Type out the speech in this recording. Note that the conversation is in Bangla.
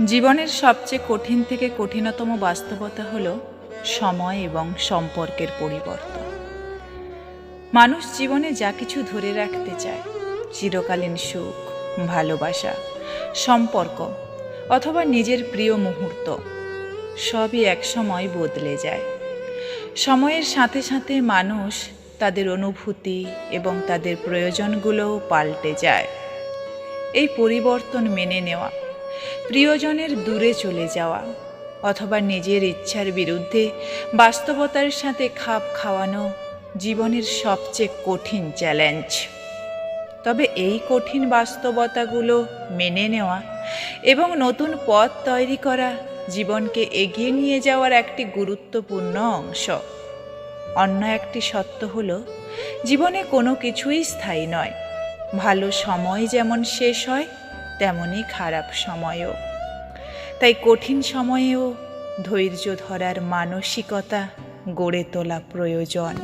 জীবনের সবচেয়ে কঠিন থেকে কঠিনতম বাস্তবতা হল সময় এবং সম্পর্কের পরিবর্তন। মানুষ জীবনে যা কিছু ধরে রাখতে চায়, চিরকালীন সুখ, ভালোবাসা, সম্পর্ক অথবা নিজের প্রিয় মুহূর্ত, সবই একসময় বদলে যায়। সময়ের সাথে সাথে মানুষ তাদের অনুভূতি এবং তাদের প্রয়োজনগুলোও পাল্টে যায়। এই পরিবর্তন মেনে নেওয়া প্রিয়জনের দূরে চলে যাওয়া অথবা নিজের ইচ্ছার বিরুদ্ধে বাস্তবতার সাথে খাপ খাওয়ানো জীবনের সবচেয়ে কঠিন চ্যালেঞ্জ তবে এই কঠিন বাস্তবতাগুলো মেনে নেওয়া এবং নতুন পথ তৈরি করা জীবনকে এগিয়ে নিয়ে যাওয়ার একটি গুরুত্বপূর্ণ অংশ। অন্য একটি সত্য হল, জীবনে কোনো কিছুই স্থায়ী নয়। ভালো সময় যেমন শেষ হয় তেমনই খারাপ সময়ও। তাই কঠিন সময়েও ধৈর্য ধরার মানসিকতা গড়ে তোলা প্রয়োজন।